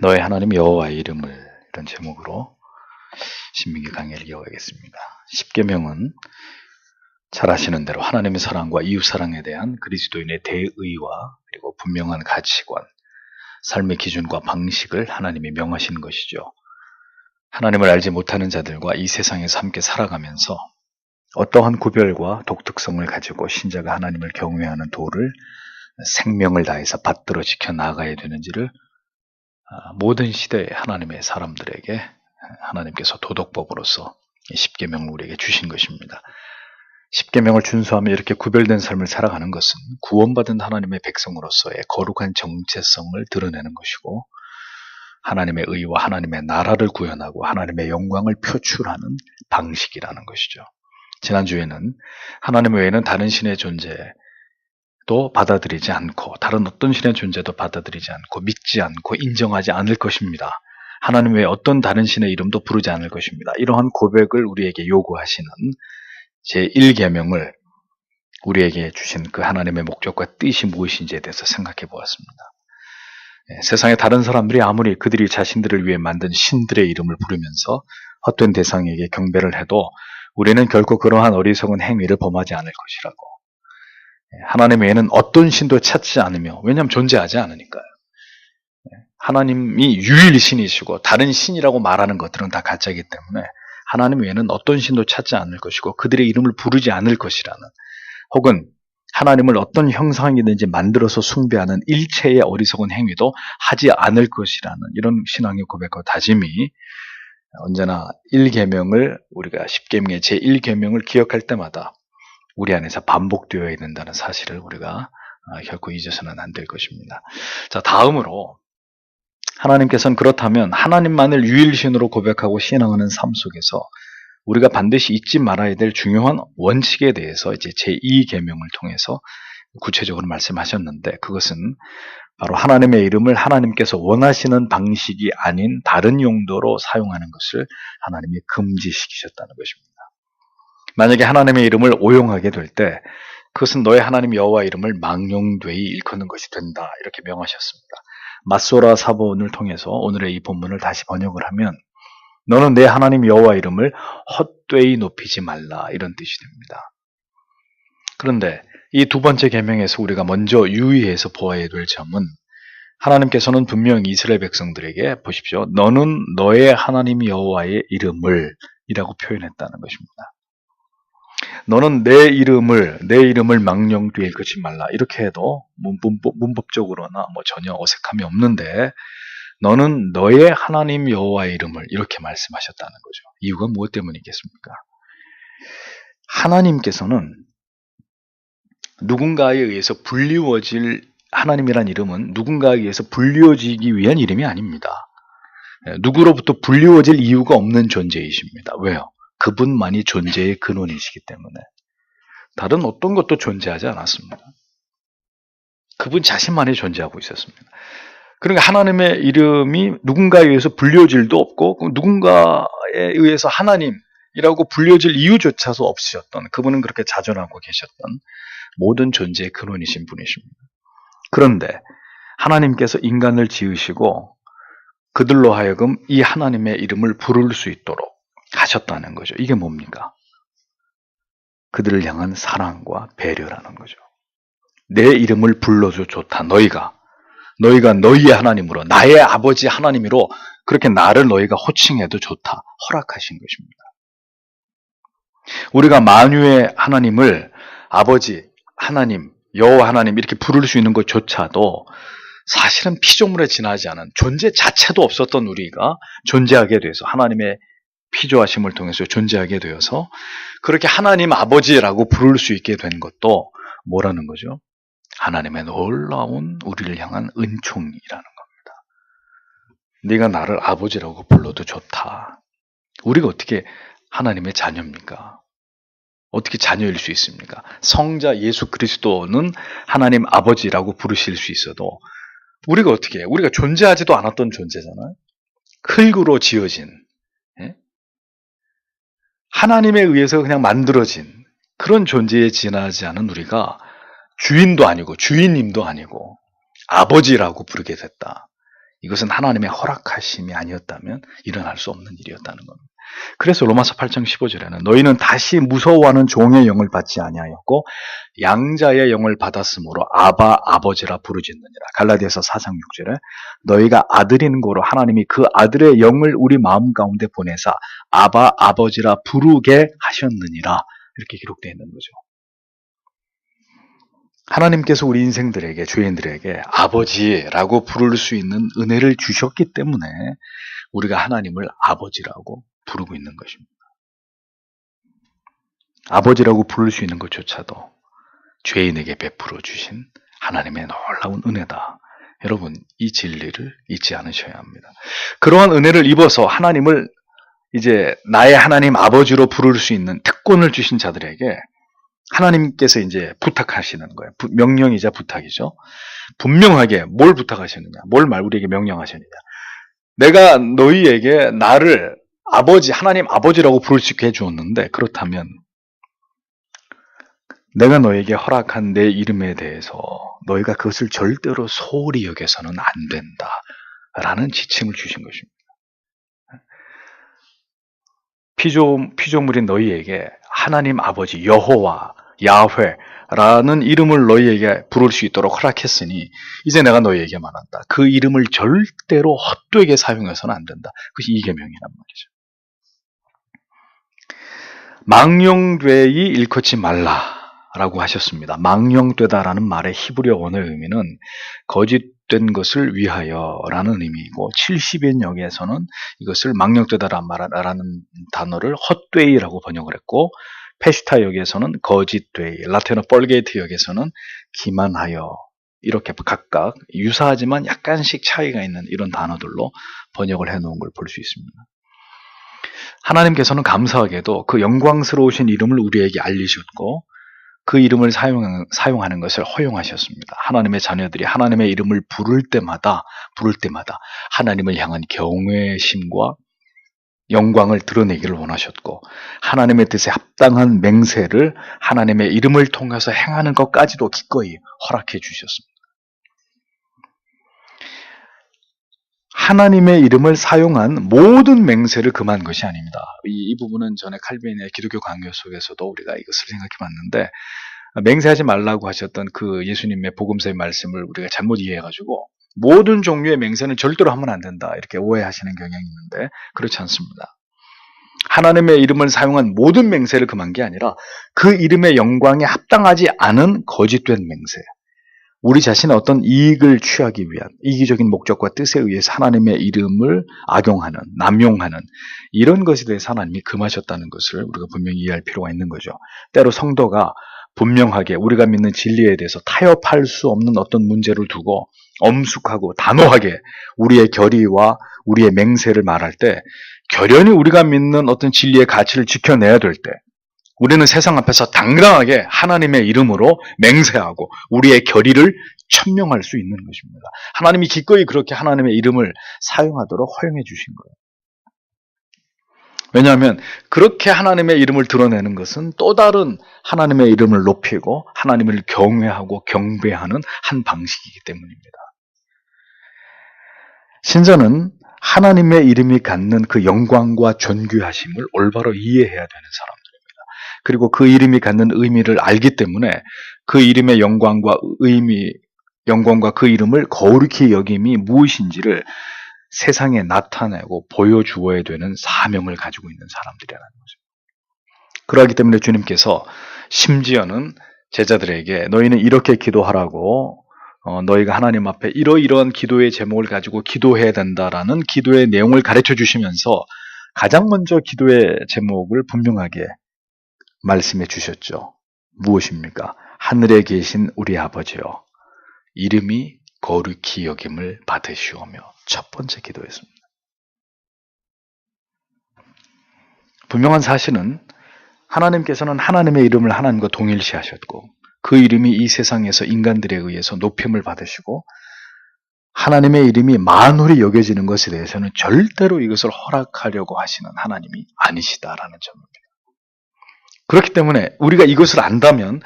너의 하나님 여호와의 이름을 이런 제목으로 신민기 강의를 이어가겠습니다. 10계명은 잘 아시는 대로 하나님의 사랑과 이웃 사랑에 대한 그리스도인의 대의와 그리고 분명한 가치관, 삶의 기준과 방식을 하나님이 명하시는 것이죠. 하나님을 알지 못하는 자들과 이 세상에서 함께 살아가면서 어떠한 구별과 독특성을 가지고 신자가 하나님을 경외하는 도를 생명을 다해서 받들어 지켜 나가야 되는지를 아, 모든 시대의 하나님의 사람들에게 하나님께서 도덕법으로서 십계명을 우리에게 주신 것입니다. 십계명을 준수하며 이렇게 구별된 삶을 살아가는 것은 구원받은 하나님의 백성으로서의 거룩한 정체성을 드러내는 것이고 하나님의 의와 하나님의 나라를 구현하고 하나님의 영광을 표출하는 방식이라는 것이죠. 지난주에는 하나님 외에는 다른 신의 존재 도 받아들이지 않고 다른 어떤 신의 존재도 받아들이지 않고 믿지 않고 인정하지 않을 것입니다. 하나님 외에 어떤 다른 신의 이름도 부르지 않을 것입니다. 이러한 고백을 우리에게 요구하시는 제1계명을 우리에게 주신 그 하나님의 목적과 뜻이 무엇인지에 대해서 생각해 보았습니다. 예, 세상의 다른 사람들이 아무리 그들이 자신들을 위해 만든 신들의 이름을 부르면서 헛된 대상에게 경배를 해도 우리는 결코 그러한 어리석은 행위를 범하지 않을 것이라고. 예, 하나님 외에는 어떤 신도 찾지 않으며, 왜냐하면 존재하지 않으니까요. 예, 하나님이 유일 신이시고 다른 신이라고 말하는 것들은 다 가짜이기 때문에 하나님 외에는 어떤 신도 찾지 않을 것이고 그들의 이름을 부르지 않을 것이라는 혹은 하나님을 어떤 형상이든지 만들어서 숭배하는 일체의 어리석은 행위도 하지 않을 것이라는 이런 신앙의 고백과 다짐이 언제나 1계명을 우리가 10계명의 제1계명을 기억할 때마다 우리 안에서 반복되어야 된다는 사실을 우리가 아, 결코 잊어서는 안 될 것입니다. 자, 다음으로 하나님께서는 그렇다면 하나님만을 유일신으로 고백하고 신앙하는 삶 속에서 우리가 반드시 잊지 말아야 될 중요한 원칙에 대해서 이제 제2계명을 통해서 구체적으로 말씀하셨는데 그것은 바로 하나님의 이름을 하나님께서 원하시는 방식이 아닌 다른 용도로 사용하는 것을 하나님이 금지시키셨다는 것입니다. 만약에 하나님의 이름을 오용하게 될 때 그것은 너의 하나님 여호와 이름을 망령되이 일컫는 것이 된다 이렇게 명하셨습니다. 마소라 사본을 통해서 오늘의 이 본문을 다시 번역을 하면 너는 내 하나님 여호와 이름을 헛되이 높이지 말라 이런 뜻이 됩니다. 그런데 이 두 번째 계명에서 우리가 먼저 유의해서 보아야 될 점은 하나님께서는 분명 이스라엘 백성들에게 보십시오. 너는 너의 하나님 여호와의 이름을 이라고 표현했다는 것입니다. 너는 내 이름을 내 이름을 망령되이 긋지 말라 이렇게 해도 문법, 적으로나뭐 전혀 어색함이 없는데 너는 너의 하나님 여호와의 이름을 이렇게 말씀하셨다는 거죠. 이유가 무엇 때문이겠습니까? 하나님께서는 누군가에 의해서 불리워질 하나님이란 이름은 누군가에 의해서 불리워지기 위한 이름이 아닙니다. 예, 누구로부터 불리워질 이유가 없는 존재이십니다. 왜요? 그분만이 존재의 근원이시기 때문에 다른 어떤 것도 존재하지 않았습니다. 그분 자신만이 존재하고 있었습니다. 그러니까 하나님의 이름이 누군가에 의해서 불려질 일도 없고 누군가에 의해서 하나님이라고 불려질 이유조차도 없으셨던 그분은 그렇게 자존하고 계셨던 모든 존재의 근원이신 분이십니다. 그런데 하나님께서 인간을 지으시고 그들로 하여금 이 하나님의 이름을 부를 수 있도록 하셨다는 거죠. 이게 뭡니까? 그들을 향한 사랑과 배려라는 거죠. 내 이름을 불러줘 좋다. 너희가 너희가 너희의 하나님으로 나의 아버지 하나님으로 그렇게 나를 너희가 호칭해도 좋다. 허락하신 것입니다. 우리가 만유의 하나님을 아버지 하나님, 여호와 하나님 이렇게 부를 수 있는 것조차도 사실은 피조물에 지나지 않은 존재 자체도 없었던 우리가 존재하게 돼서 하나님의 피조하심을 통해서 존재하게 되어서 그렇게 하나님 아버지라고 부를 수 있게 된 것도 뭐라는 거죠? 하나님의 놀라운 우리를 향한 은총이라는 겁니다. 네가 나를 아버지라고 불러도 좋다. 우리가 어떻게 하나님의 자녀입니까? 어떻게 자녀일 수 있습니까? 성자 예수 그리스도는 하나님 아버지라고 부르실 수 있어도 우리가 어떻게 해요? 우리가 존재하지도 않았던 존재잖아요. 흙으로 지어진 예? 하나님에 의해서 그냥 만들어진 그런 존재에 지나지 않은 우리가 주인도 아니고 주인님도 아니고 아버지라고 부르게 됐다. 이것은 하나님의 허락하심이 아니었다면 일어날 수 없는 일이었다는 겁니다. 그래서 로마서 8장 15절에는 너희는 다시 무서워하는 종의 영을 받지 아니하였고 양자의 영을 받았으므로 아바 아버지라 부르짖느니라. 갈라디아서 4장 6절에 너희가 아들인 고로 하나님이 그 아들의 영을 우리 마음 가운데 보내사 아바 아버지라 부르게 하셨느니라. 이렇게 기록되어 있는 거죠. 하나님께서 우리 인생들에게, 죄인들에게 아버지라고 부를 수 있는 은혜를 주셨기 때문에 우리가 하나님을 아버지라고 부르고 있는 것입니다. 아버지라고 부를 수 있는 것조차도 죄인에게 베풀어 주신 하나님의 놀라운 은혜다. 여러분, 이 진리를 잊지 않으셔야 합니다. 그러한 은혜를 입어서 하나님을 이제 나의 하나님 아버지로 부를 수 있는 특권을 주신 자들에게 하나님께서 이제 부탁하시는 거예요. 부- 명령이자 부탁이죠. 분명하게 뭘 부탁하시느냐, 뭘 말 우리에게 명령하시느냐. 내가 너희에게 나를 아버지, 하나님 아버지라고 부를 수 있게 해주었는데, 그렇다면, 내가 너에게 허락한 내 이름에 대해서 너희가 그것을 절대로 소홀히 여겨서는 안 된다. 라는 지침을 주신 것입니다. 피조, 피조물인 너희에게 하나님 아버지, 여호와, 야훼라는 이름을 너희에게 부를 수 있도록 허락했으니, 이제 내가 너희에게 말한다. 그 이름을 절대로 헛되게 사용해서는 안 된다. 그것이 이계명이란 말이죠. 망령되이 일컫지 말라라고 하셨습니다. 망령되다라는 말의 히브리어 원어의 의미는 거짓된 것을 위하여라는 의미이고 70인 역에서는 이것을 망령되다라는 단어를 헛되이라고 번역을 했고 페슈타 역에서는 거짓되이, 라틴어 뻘게이트 역에서는 기만하여 이렇게 각각 유사하지만 약간씩 차이가 있는 이런 단어들로 번역을 해놓은 걸 볼 수 있습니다. 하나님께서는 감사하게도 그 영광스러우신 이름을 우리에게 알리셨고 그 이름을 사용, 사용하는 것을 허용하셨습니다. 하나님의 자녀들이 하나님의 이름을 부를 때마다 부를 때마다 하나님을 향한 경외심과 영광을 드러내기를 원하셨고 하나님의 뜻에 합당한 맹세를 하나님의 이름을 통해서 행하는 것까지도 기꺼이 허락해 주셨습니다. 하나님의 이름을 사용한 모든 맹세를 금한 것이 아닙니다. 이, 이 부분은 전에 칼빈의 기독교 강요 속에서도 우리가 이것을 생각해 봤는데 맹세하지 말라고 하셨던 그 예수님의 복음서의 말씀을 우리가 잘못 이해해가지고 모든 종류의 맹세는 절대로 하면 안 된다 이렇게 오해하시는 경향이 있는데 그렇지 않습니다. 하나님의 이름을 사용한 모든 맹세를 금한 게 아니라 그 이름의 영광에 합당하지 않은 거짓된 맹세. 우리 자신의 어떤 이익을 취하기 위한 이기적인 목적과 뜻에 의해서 하나님의 이름을 악용하는, 남용하는 이런 것에 대해서 하나님이 금하셨다는 것을 우리가 분명히 이해할 필요가 있는 거죠. 때로 성도가 분명하게 우리가 믿는 진리에 대해서 타협할 수 없는 어떤 문제를 두고 엄숙하고 단호하게 우리의 결의와 우리의 맹세를 말할 때 결연히 우리가 믿는 어떤 진리의 가치를 지켜내야 될 때, 우리는 세상 앞에서 당당하게 하나님의 이름으로 맹세하고 우리의 결의를 천명할 수 있는 것입니다. 하나님이 기꺼이 그렇게 하나님의 이름을 사용하도록 허용해 주신 거예요. 왜냐하면 그렇게 하나님의 이름을 드러내는 것은 또 다른 하나님의 이름을 높이고 하나님을 경외하고 경배하는 한 방식이기 때문입니다. 신자는 하나님의 이름이 갖는 그 영광과 존귀하심을 올바로 이해해야 되는 사람들입니다. 그리고 그 이름이 갖는 의미를 알기 때문에 그 이름의 영광과 의미, 영광과 그 이름을 거룩히 여김이 무엇인지를 세상에 나타내고 보여주어야 되는 사명을 가지고 있는 사람들이라는 거죠. 그러기 때문에 주님께서 심지어는 제자들에게 너희는 이렇게 기도하라고 어, 너희가 하나님 앞에 이러이러한 기도의 제목을 가지고 기도해야 된다라는 기도의 내용을 가르쳐 주시면서 가장 먼저 기도의 제목을 분명하게 말씀해 주셨죠. 무엇입니까? 하늘에 계신 우리 아버지요. 이름이 거룩히 여김을 받으시오며 첫 번째 기도였습니다. 분명한 사실은 하나님께서는 하나님의 이름을 하나님과 동일시 하셨고 그 이름이 이 세상에서 인간들에 의해서 높임을 받으시고 하나님의 이름이 만홀히 여겨지는 것에 대해서는 절대로 이것을 허락하려고 하시는 하나님이 아니시다라는 점입니다. 그렇기 때문에 우리가 이것을 안다면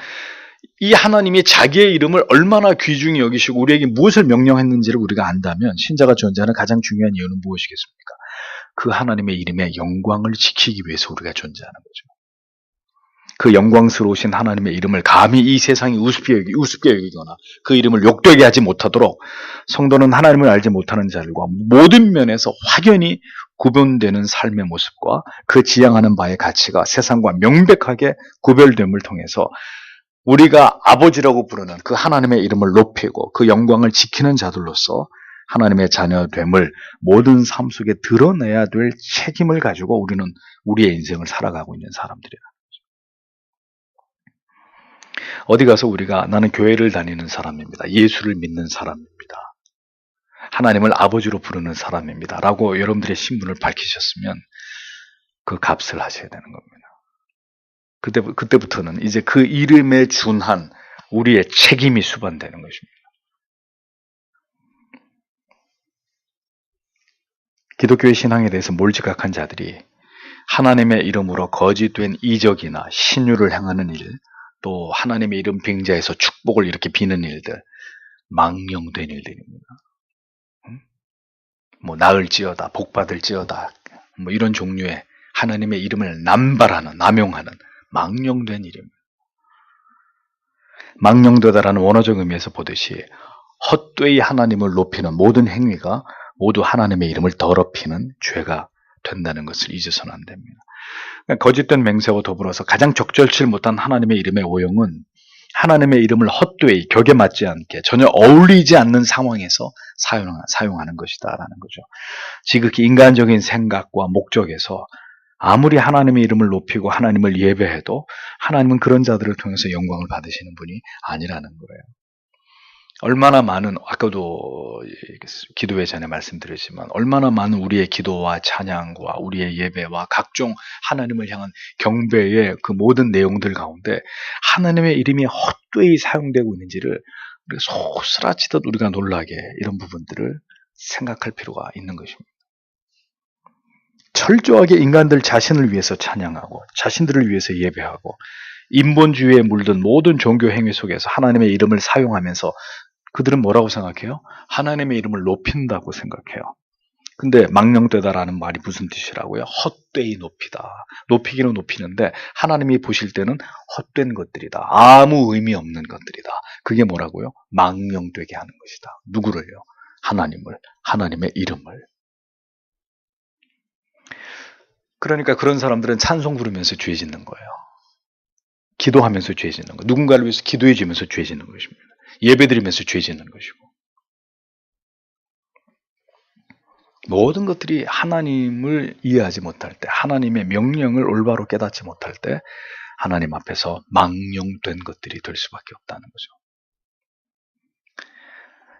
이 하나님이 자기의 이름을 얼마나 귀중히 여기시고 우리에게 무엇을 명령했는지를 우리가 안다면 신자가 존재하는 가장 중요한 이유는 무엇이겠습니까? 그 하나님의 이름의 영광을 지키기 위해서 우리가 존재하는 거죠. 그 영광스러우신 하나님의 이름을 감히 이 세상이 우습게, 여기, 우습게 여기거나 그 이름을 욕되게 하지 못하도록 성도는 하나님을 알지 못하는 자들과 모든 면에서 확연히 구분되는 삶의 모습과 그 지향하는 바의 가치가 세상과 명백하게 구별됨을 통해서 우리가 아버지라고 부르는 그 하나님의 이름을 높이고 그 영광을 지키는 자들로서 하나님의 자녀됨을 모든 삶 속에 드러내야 될 책임을 가지고 우리는 우리의 인생을 살아가고 있는 사람들이라. 어디 가서 우리가 나는 교회를 다니는 사람입니다. 예수를 믿는 사람입니다. 하나님을 아버지로 부르는 사람입니다. 라고 여러분들의 신분을 밝히셨으면 그 값을 하셔야 되는 겁니다. 그때, 그때부터는 이제 그 이름에 준한 우리의 책임이 수반되는 것입니다. 기독교의 신앙에 대해서 몰지각한 자들이 하나님의 이름으로 거짓된 이적이나 신유를 행하는 일, 또 하나님의 이름 빙자에서 축복을 이렇게 비는 일들, 망령된 일들입니다. 뭐 나을지어다, 복받을지어다, 뭐 이런 종류의 하나님의 이름을 남발하는, 남용하는 망령된 이름입니다. 망령되다라는 원어적 의미에서 보듯이 헛되이 하나님을 높이는 모든 행위가 모두 하나님의 이름을 더럽히는 죄가 된다는 것을 잊어서는 안 됩니다. 그러니까 거짓된 맹세와 더불어서 가장 적절치 못한 하나님의 이름의 오용은 하나님의 이름을 헛되이 격에 맞지 않게 전혀 어울리지 않는 상황에서 사용하 는 것이다라는 거죠. 지극히 인간적인 생각과 목적에서 아무리 하나님의 이름을 높이고 하나님을 예배해도 하나님은 그런 자들을 통해서 영광을 받으시는 분이 아니라는 거예요. 얼마나 많은 아까도 기도회 전에 말씀드렸지만 얼마나 많은 우리의 기도와 찬양과 우리의 예배와 각종 하나님을 향한 경배의 그 모든 내용들 가운데 하나님의 이름이 헛되이 사용되고 있는지를 소스라치듯 우리가 놀라게 이런 부분들을 생각할 필요가 있는 것입니다. 철저하게 인간들 자신을 위해서 찬양하고 자신들을 위해서 예배하고 인본주의에 물든 모든 종교 행위 속에서 하나님의 이름을 사용하면서 그들은 뭐라고 생각해요? 하나님의 이름을 높인다고 생각해요. 근데 망령되다라는 말이 무슨 뜻이라고요? 헛되이 높이다. 높이기는 높이는데 하나님이 보실 때는 헛된 것들이다. 아무 의미 없는 것들이다. 그게 뭐라고요? 망령되게 하는 것이다. 누구를요? 하나님을, 하나님의 이름을. 그러니까 그런 사람들은 찬송 부르면서 죄 짓는 거예요. 기도하면서 죄 짓는 거. 누군가를 위해서 기도해 주면서 죄 짓는 것입니다. 예배드리면서 죄 짓는 것이고. 모든 것들이 하나님을 이해하지 못할 때, 하나님의 명령을 올바로 깨닫지 못할 때, 하나님 앞에서 망령된 것들이 될 수밖에 없다는 거죠.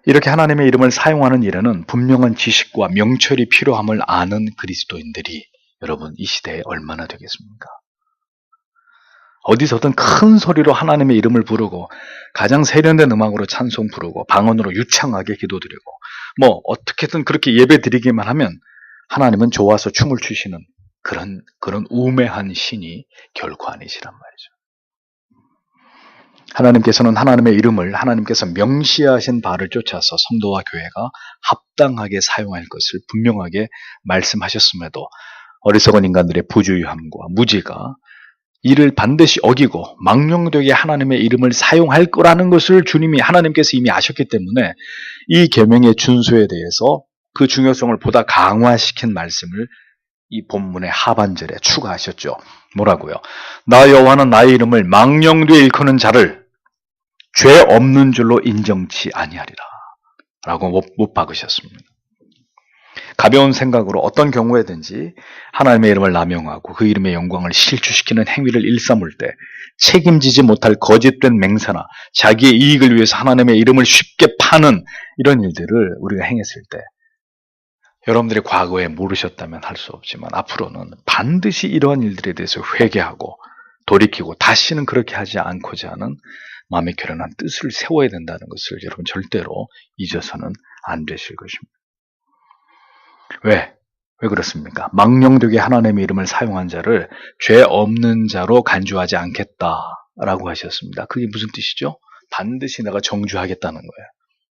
이렇게 하나님의 이름을 사용하는 일에는 분명한 지식과 명철이 필요함을 아는 그리스도인들이 여러분 이 시대에 얼마나 되겠습니까? 어디서든 큰 소리로 하나님의 이름을 부르고 가장 세련된 음악으로 찬송 부르고 방언으로 유창하게 기도드리고 뭐 어떻게든 그렇게 예배 드리기만 하면 하나님은 좋아서 춤을 추시는 그런 그런 우매한 신이 결코 아니시란 말이죠. 하나님께서는 하나님의 이름을 하나님께서 명시하신 바를 쫓아서 성도와 교회가 합당하게 사용할 것을 분명하게 말씀하셨음에도 어리석은 인간들의 부주의함과 무지가 이를 반드시 어기고 망령되게 하나님의 이름을 사용할 거라는 것을 주님이 하나님께서 이미 아셨기 때문에 이 계명의 준수에 대해서 그 중요성을 보다 강화시킨 말씀을 이 본문의 하반절에 추가하셨죠. 뭐라고요? 나 여호와는 나의 이름을 망령되게 일컫는 자를 죄 없는 줄로 인정치 아니하리라. 라고 못, 못 박으셨습니다. 가벼운 생각으로 어떤 경우에든지 하나님의 이름을 남용하고 그 이름의 영광을 실추시키는 행위를 일삼을 때 책임지지 못할 거짓된 맹세나 자기의 이익을 위해서 하나님의 이름을 쉽게 파는 이런 일들을 우리가 행했을 때 여러분들이 과거에 모르셨다면 할 수 없지만 앞으로는 반드시 이러한 일들에 대해서 회개하고 돌이키고 다시는 그렇게 하지 않고자 하는 마음의 결연한 뜻을 세워야 된다는 것을 여러분 절대로 잊어서는 안 되실 것입니다. 왜? 왜 그렇습니까? 망령되게 하나님의 이름을 사용한 자를 죄 없는 자로 간주하지 않겠다. 라고 하셨습니다. 그게 무슨 뜻이죠? 반드시 내가 정주하겠다는 거예요.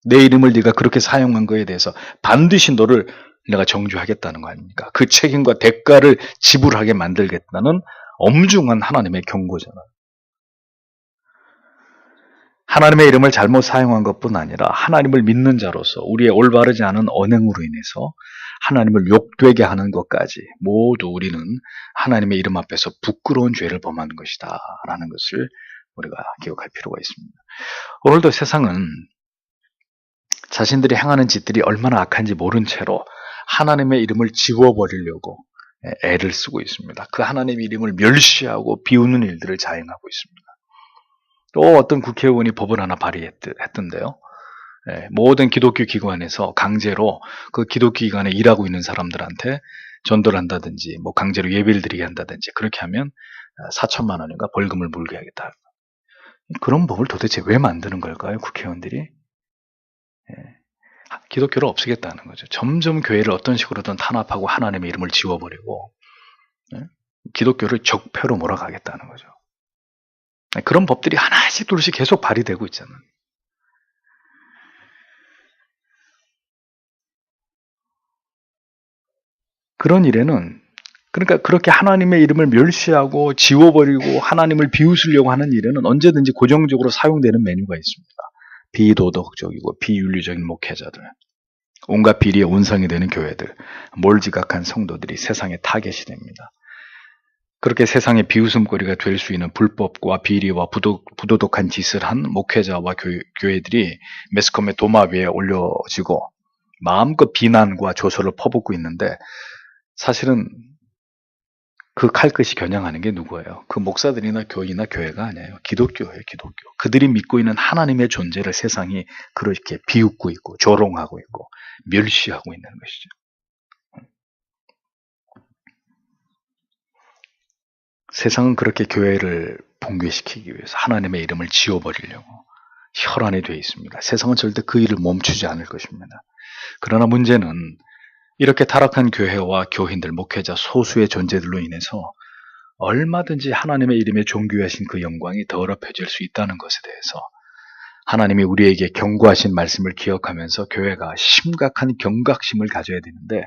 내 이름을 네가 그렇게 사용한 거에 대해서 반드시 너를 내가 정주하겠다는 거 아닙니까? 그 책임과 대가를 지불하게 만들겠다는 엄중한 하나님의 경고잖아요. 하나님의 이름을 잘못 사용한 것뿐 아니라 하나님을 믿는 자로서 우리의 올바르지 않은 언행으로 인해서 하나님을 욕되게 하는 것까지 모두 우리는 하나님의 이름 앞에서 부끄러운 죄를 범하는 것이다 라는 것을 우리가 기억할 필요가 있습니다. 오늘도 세상은 자신들이 행하는 짓들이 얼마나 악한지 모른 채로 하나님의 이름을 지워버리려고 애를 쓰고 있습니다. 그 하나님의 이름을 멸시하고 비우는 일들을 자행하고 있습니다. 또 어떤 국회의원이 법을 하나 발의했던데요. 예, 모든 기독교 기관에서 강제로 그 기독교 기관에 일하고 있는 사람들한테 전도를 한다든지 뭐 강제로 예배를 드리게 한다든지 그렇게 하면 4천만 원인가 벌금을 물게 하겠다. 그런 법을 도대체 왜 만드는 걸까요? 국회의원들이? 예, 기독교를 없애겠다는 거죠. 점점 교회를 어떤 식으로든 탄압하고 하나님의 이름을 지워버리고 예, 기독교를 적폐로 몰아가겠다는 거죠. 그런 법들이 하나씩 둘씩 계속 발휘되고 있잖아요. 그런 일에는 그러니까 그렇게 하나님의 이름을 멸시하고 지워버리고 하나님을 비웃으려고 하는 일에는 언제든지 고정적으로 사용되는 메뉴가 있습니다. 비도덕적이고 비윤리적인 목회자들, 온갖 비리의 온상이 되는 교회들, 몰지각한 성도들이 세상에 타겟이 됩니다. 그렇게 세상의 비웃음거리가 될 수 있는 불법과 비리와 부도, 부도덕한 짓을 한 목회자와 교, 회 들이 매스컴의 도마 위에 올려지고 마음껏 비난과 조소를 퍼붓고 있는데 사실은 그 칼끝이 겨냥하는 게 누구예요? 그 목사들이나 교인이나 교회가 아니에요. 기독교예요, 기독교. 그들이 믿고 있는 하나님의 존재를 세상이 그렇게 비웃고 있고 조롱하고 있고 멸시하고 있는 것이죠. 세상은 그렇게 교회를 붕괴시키기 위해서 하나님의 이름을 지워버리려고 혈안이 되어 있습니다. 세상은 절대 그 일을 멈추지 않을 것입니다. 그러나 문제는 이렇게 타락한 교회와 교인들, 목회자, 소수의 존재들로 인해서 얼마든지 하나님의 이름에 종교하신 그 영광이 더럽혀질 수 있다는 것에 대해서 하나님이 우리에게 경고하신 말씀을 기억하면서 교회가 심각한 경각심을 가져야 되는데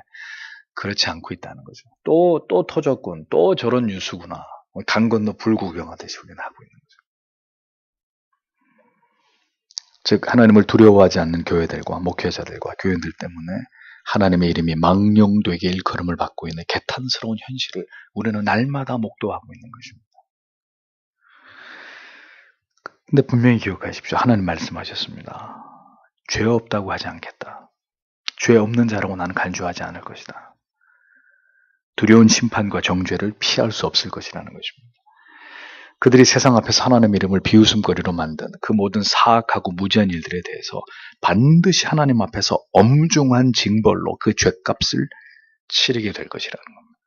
그렇지 않고 있다는 거죠. 또, 또 터졌군. 또 저런 뉴스구나. 강 건너 불구경하듯이 우리는 하고 있는 거죠. 즉, 하나님을 두려워하지 않는 교회들과 목회자들과 교인들 때문에 하나님의 이름이 망령되게 일컬음을 받고 있는 개탄스러운 현실을 우리는 날마다 목도하고 있는 것입니다. 근데 분명히 기억하십시오. 하나님 말씀하셨습니다. 죄 없다고 하지 않겠다. 죄 없는 자라고 나는 간주하지 않을 것이다. 두려운 심판과 정죄를 피할 수 없을 것이라는 것입니다. 그들이 세상 앞에서 하나님의 이름을 비웃음거리로 만든 그 모든 사악하고 무지한 일들에 대해서 반드시 하나님 앞에서 엄중한 징벌로 그 죄값을 치르게 될 것이라는 겁니다.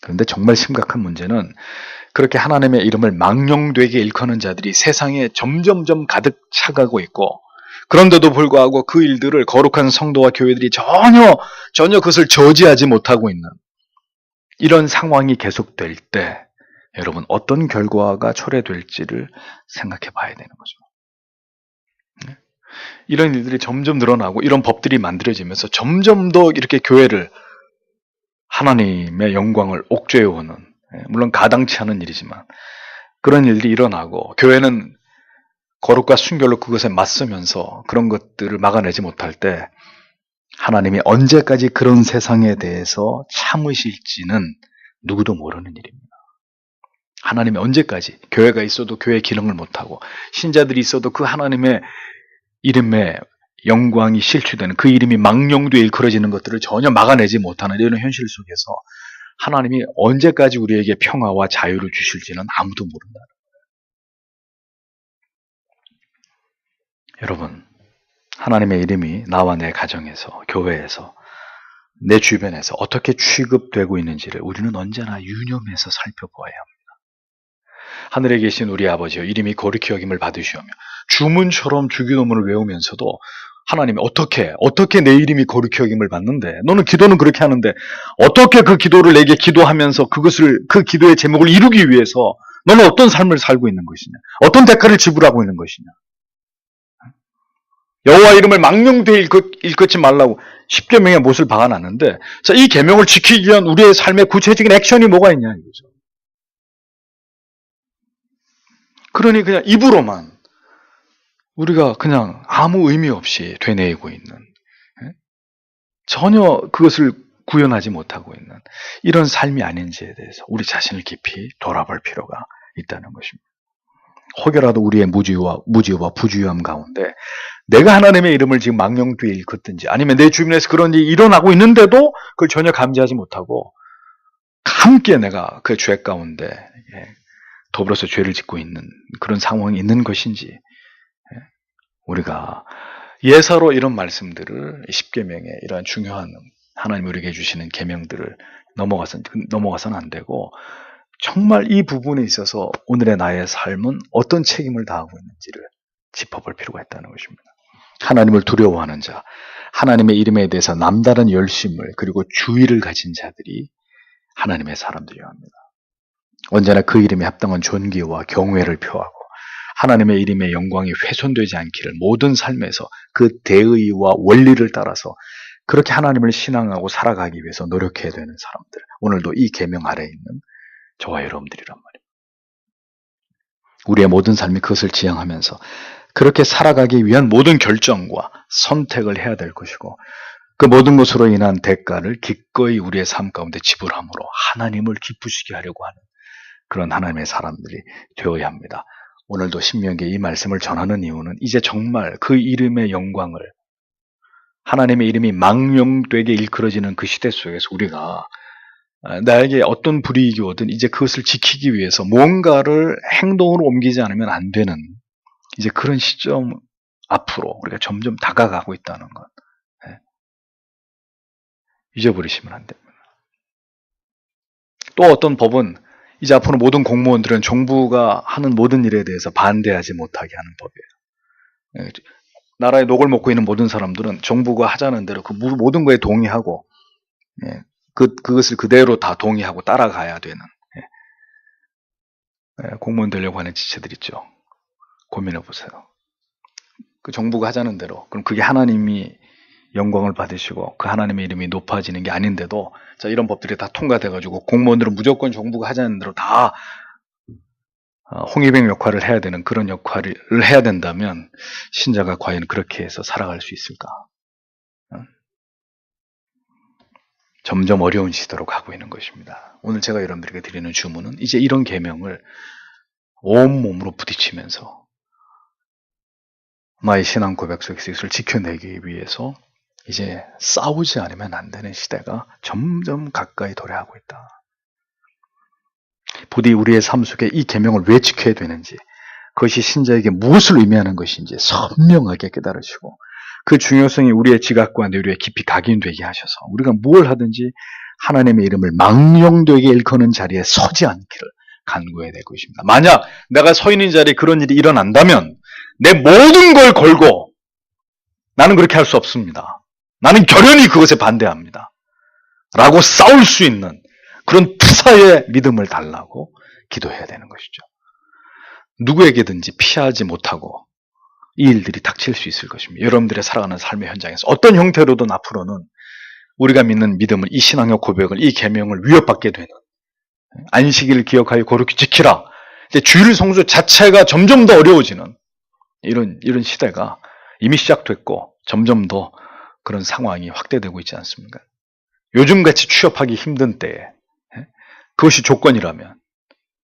그런데 정말 심각한 문제는 그렇게 하나님의 이름을 망령되게 일컫는 자들이 세상에 점점점 가득 차가고 있고 그런데도 불구하고 그 일들을 거룩한 성도와 교회들이 전혀 전혀 그것을 저지하지 못하고 있는 이런 상황이 계속될 때 여러분 어떤 결과가 초래될지를 생각해 봐야 되는 거죠. 네? 이런 일들이 점점 늘어나고 이런 법들이 만들어지면서 점점 더 이렇게 교회를 하나님의 영광을 옥죄어오는 예, 물론 가당치 않은 일이지만 그런 일들이 일어나고 교회는 거룩과 순결로 그것에 맞서면서 그런 것들을 막아내지 못할 때 하나님이 언제까지 그런 세상에 대해서 참으실지는 누구도 모르는 일입니다. 하나님이 언제까지 교회가 있어도 교회 기능을 못하고 신자들이 있어도 그 하나님의 이름에 영광이 실추되는 그 이름이 망령되이 일컬어지는 것들을 전혀 막아내지 못하는 이런 현실 속에서 하나님이 언제까지 우리에게 평화와 자유를 주실지는 아무도 거예요. 여러분, 하나님의 이름이 나와 내 가정에서, 교회에서, 내 주변에서 어떻게 취급되고 있는지를 우리는 언제나 유념해서 살펴보아야 합니다. 하늘에 계신 우리 아버지여 이름이 거룩히 여김을 받으시오며 주문처럼 주기도문을 외우면서도 하나님이 어떻게 어떻게 내 이름이 거룩히 여김을 받는데 너는 기도는 그렇게 하는데 어떻게 그 기도를 내게 기도하면서 그것을 그 기도의 제목을 이루기 위해서 너는 어떤 삶을 살고 있는 것이냐? 어떤 대가를 지불하고 있는 것이냐? 여호와 이름을 망령되이 일컫, 일컫지 말라고 십계명에 못을 박아놨는데 자, 이 계명을 지키기 위한 우리의 삶의 구체적인 액션이 뭐가 있냐 이거죠. 그러니 그냥 입으로만 우리가 그냥 아무 의미 없이 되뇌이고 있는 예? 전혀 그것을 구현하지 못하고 있는 이런 삶이 아닌지에 대해서 우리 자신을 깊이 돌아볼 필요가 있다는 것입니다. 혹여라도 우리의 무지와 무지와 부주의함 가운데 내가 하나님의 이름을 지금 망령되이 일컫든지 아니면 내 주변에서 그런 일이 일어나고 있는데도 그걸 전혀 감지하지 못하고 함께 내가 그 죄 가운데 예, 더불어서 죄를 짓고 있는 그런 상황이 있는 것인지 예, 우리가 예사로 이런 말씀들을 십계명의 이러한 중요한 하나님 우리에게 주시는 계명들을 넘어가서 넘어가서는 안 되고 정말 이 부분에 있어서 오늘의 나의 삶은 어떤 책임을 다하고 있는지를 짚어볼 필요가 있다는 것입니다. 하나님을 두려워하는 자, 하나님의 이름에 대해서 남다른 열심을 그리고 주의를 가진 자들이 하나님의 사람들이어야 합니다. 언제나 그 이름에 합당한 존귀와 경외를 표하고 하나님의 이름의 영광이 훼손되지 않기를 모든 삶에서 그 대의와 원리를 따라서 그렇게 하나님을 신앙하고 살아가기 위해서 노력해야 되는 사람들. 오늘도 이 계명 아래에 있는 저와 여러분들이란 말입니다. 우리의 모든 삶이 그것을 지향하면서 그렇게 살아가기 위한 모든 결정과 선택을 해야 될 것이고 그 모든 것으로 인한 대가를 기꺼이 우리의 삶 가운데 지불함으로 하나님을 기쁘시게 하려고 하는 그런 하나님의 사람들이 되어야 합니다. 오늘도 신명기에 이 말씀을 전하는 이유는 이제 정말 그 이름의 영광을 하나님의 이름이 망령되게 일컬어지는 그 시대 속에서 우리가 나에게 어떤 불이익이 오든 이제 그것을 지키기 위해서 무언가를 행동으로 옮기지 않으면 안 되는 이제 그런 시점 앞으로 우리가 점점 다가가고 있다는 것. 네. 잊어버리시면 안 됩니다. 또 어떤 법은 이제 앞으로 모든 공무원들은 정부가 하는 모든 일에 대해서 반대하지 못하게 하는 법이에요. 네. 나라에 녹을 먹고 있는 모든 사람들은 정부가 하자는 대로 그 모든 거에 동의하고 예, 그, 그것을 그대로 다 동의하고 따라가야 되는 예. 예, 공무원 되려고 하는 지체들 있죠. 고민해 보세요. 그 정부가 하자는 대로 그럼 그게 하나님이 영광을 받으시고 그 하나님의 이름이 높아지는 게 아닌데도 자 이런 법들이 다 통과돼 가지고 공무원들은 무조건 정부가 하자는 대로 다 어, 홍위병 역할을 해야 되는 그런 역할을 해야 된다면 신자가 과연 그렇게 해서 살아갈 수 있을까? 점점 어려운 시대로 가고 있는 것입니다. 오늘 제가 여러분들에게 드리는 주문은 이제 이런 계명을 온 몸으로 부딪히면서 나의 신앙 고백 속에서 이것을 지켜내기 위해서 이제 싸우지 않으면 안 되는 시대가 점점 가까이 도래하고 있다. 부디 우리의 삶 속에 이 계명을 왜 지켜야 되는지 그것이 신자에게 무엇을 의미하는 것인지 선명하게 깨달으시고 그 중요성이 우리의 지각과 뇌류에 깊이 각인되게 하셔서 우리가 뭘 하든지 하나님의 이름을 망령되게 일컫는 자리에 서지 않기를 간구해야 될 것입니다. 만약 내가 서 있는 자리에 그런 일이 일어난다면 내 모든 걸 걸고 나는 그렇게 할 수 없습니다. 나는 결연히 그것에 반대합니다. 라고 싸울 수 있는 그런 투사의 믿음을 달라고 기도해야 되는 것이죠. 누구에게든지 피하지 못하고 이 일들이 닥칠 수 있을 것입니다. 여러분들의 살아가는 삶의 현장에서 어떤 형태로든 앞으로는 우리가 믿는 믿음을 이 신앙의 고백을 이 계명을 위협받게 되는 안식일을 기억하여 거룩히 지키라. 주일 성수 자체가 점점 더 어려워지는 이런 이런 시대가 이미 시작됐고 점점 더 그런 상황이 확대되고 있지 않습니까? 요즘같이 취업하기 힘든 때에 예? 그것이 조건이라면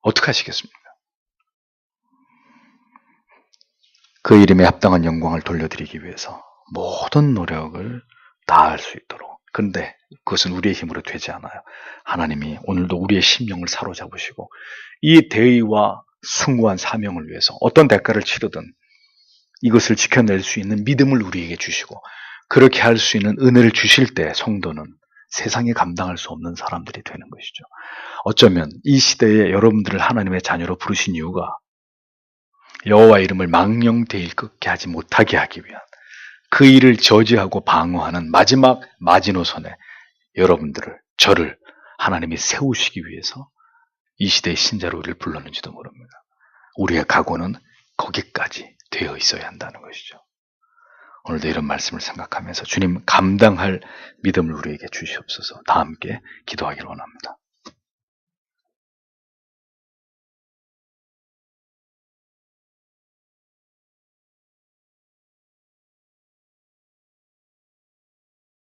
어떻게 하시겠습니까? 그 이름에 합당한 영광을 돌려드리기 위해서 모든 노력을 다할 수 있도록. 그런데 그것은 우리의 힘으로 되지 않아요. 하나님이 오늘도 우리의 심령을 사로잡으시고 이 대의와 숭고한 사명을 위해서 어떤 대가를 치르든 이것을 지켜낼 수 있는 믿음을 우리에게 주시고 그렇게 할 수 있는 은혜를 주실 때 성도는 세상에 감당할 수 없는 사람들이 되는 것이죠. 어쩌면 이 시대에 여러분들을 하나님의 자녀로 부르신 이유가 여호와 이름을 망령되일 끄게 하지 못하게 하기 위한 그 일을 저지하고 방어하는 마지막 마지노선에 여러분들을 저를 하나님이 세우시기 위해서 이 시대의 신자로 우리를 불렀는지도 모릅니다. 우리의 각오는 거기까지 되어 있어야 한다는 것이죠. 오늘도 이런 말씀을 생각하면서 주님 감당할 믿음을 우리에게 주시옵소서 다 함께 기도하기를 원합니다.